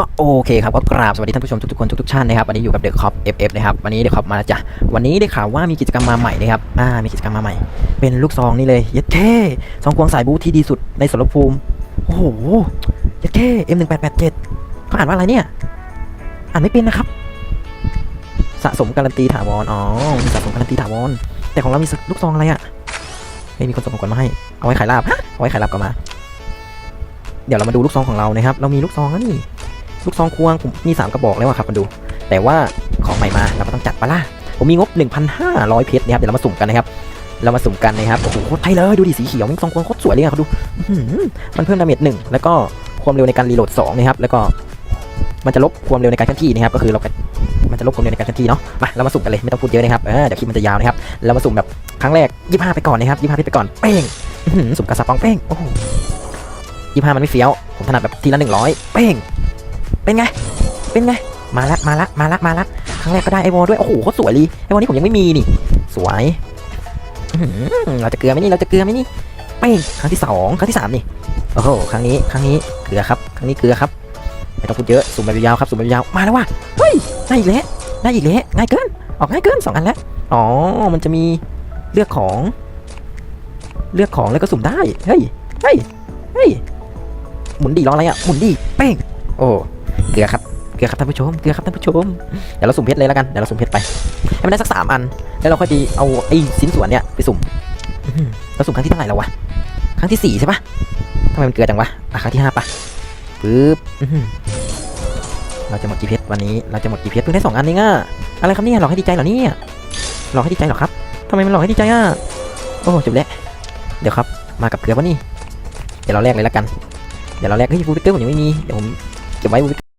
ก็โอเคครับก็กราบสวัสดีท่านผู้ชมทุกๆคนทุกๆท่านนะครับวันนี้อยู่กับเดอะคอป FF นะครับวันนี้เดอะคอปมาแล้วจ้ะวันนี้ได้ข่าวว่ามีกิจกรรมมาใหม่นะครับอ่ามีกิจกรรมมาใหม่ เป็นลูกซองนี่เลยยัดเท่ซองควงสายบูที่ดีสุดในสารภูมิโอ้โหยัดเท่ M1887 เจ็ดเขาอ่านว่าอะไรเนี่ยอ่านไม่เป็นนะครับ สะสมการันตีถาวรอ๋อมีสะสมการันตีถาวรแต่ของเรามีลูกซองอะไรอะเฮ้ยมีคนส่งของขวัญมาให้เอาไว้ขายลาบเอาไว้ขายลาบก็มา เดี๋ยวเรามาดูลูกซองของเรานะครับเรามีลูกซองแล้วนี่ ลูกซองควงผมมี 3 กระบอกแล้วอะครับมาดู แต่ว่าของใหม่มาเราก็ต้องจัดปะล่ะผมมีงบ 1,500 เพชรนะครับเดี๋ยวเรามาสุ่มกันนะครับเรามาสุ่มกันนะครับโอ้โหโคตรไทยเลยดูดิสีเขียวซองควงโคตรสวยเลยอะเขาดูมันเพิ่มดาเมจหนึ่งแล้วก็ความเร็วในการรีโหลด2นะครับแล้วก็มันจะลบความเร็วในการเคลื่อนที่นะครับก็คือเรามันจะลบความเร็วในการเคลื่อนที่เนาะมาเรามาสุ่มกันเลยไม่ต้องพูดเยอะนะครับเออเดี๋ยวคลิปมันจะยาวนะครับเรามาสุ่มแบบครั้งแรก 25 ไปก่อนนะครับ25เพชรไปก่อนเป้งสุ่มกระสับปองเป้งโอ้โห25 มันไม่เฟี้ยวผมถนัดแบบทีละ100เป้ง เป็นไง เป็นไง มาละ มาละ มาละ มาละ ครั้งแรกก็ได้ไอวอลด้วย โอ้โหโคตรสวยเลยไอวอลนี้ผมยังไม่มีนี่ สวยเราจะเกลือไหมนี่ เราจะเกลือไหมนี่เป้งครั้งที่สองครั้งที่สามนี่ โอ้โห ครั้งนี้ ครั้งนี้ เกลือครับ ครั้งนี้เกลือครับ ไม่ต้องพูดเยอะ สุ่มไปยาวครับ สุ่มไปยาว มาแล้วว่ะ เฮ้ย ได้อีกแล้ว ได้อีกแล้ว ง่ายเกิน ออกง่ายเกินสองอันแล้ว อ๋อ มันจะมีเลือกของ เลือกของแล้วก็สุ่มได้ เฮ้ย เฮ้ย เฮ้ย หมุนดีร้องอะไรอะ หมุนดีเป้งโอ้ เกลือครับเกลือครับท่านผู้ชมเกลือครับท่านผู้ชมเดี๋ยวเราสุ่มเพชรเลยแล้วกันเดี๋ยวเราสุ่มเพชรไปให้มันได้สักสามอัน แล้วเราค่อยไปเอาไอ้ชิ้นส่วนเนี้ยไปสุ่มเราสุ่มครั้งที่เท่าไหร่แล้ววะครั้งที่สี่ใช่ปะทำไมมันเกลือจังวะอะครั้งที่ห้าปะปึ๊บเราจะหมดกี่เพชรวันนี้เราจะหมดกี่เพชรเพิ่งได้สองอันเองอะอะไรครับเนี่ยหลอกให้ดีใจเหรอเนี่ยหลอกให้ดีใจเหรอครับทำไมมันหลอกให้ดีใจอะโอ้จบแล้วเดี๋ยวครับมากับเกลือวะนี่เดี๋ยวเราแลกเลยแล้วกันเดี๋ยวเราแลกเฮ้ยฟูฟิกเกอร์ผมยังไม่มีเดี๋ยวผม เก็บไว้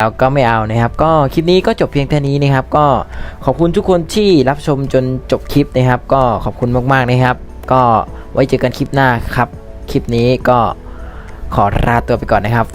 แล้วก็ไม่เอานะครับ ก็คลิปนี้ก็จบเพียงเท่านี้นะครับ ก็ขอบคุณทุกคนที่รับชมจนจบคลิปนะครับ ก็ขอบคุณมากๆนะครับ ก็ไว้เจอกันคลิปหน้าครับ คลิปนี้ก็ขอลาตัวไปก่อนนะครับ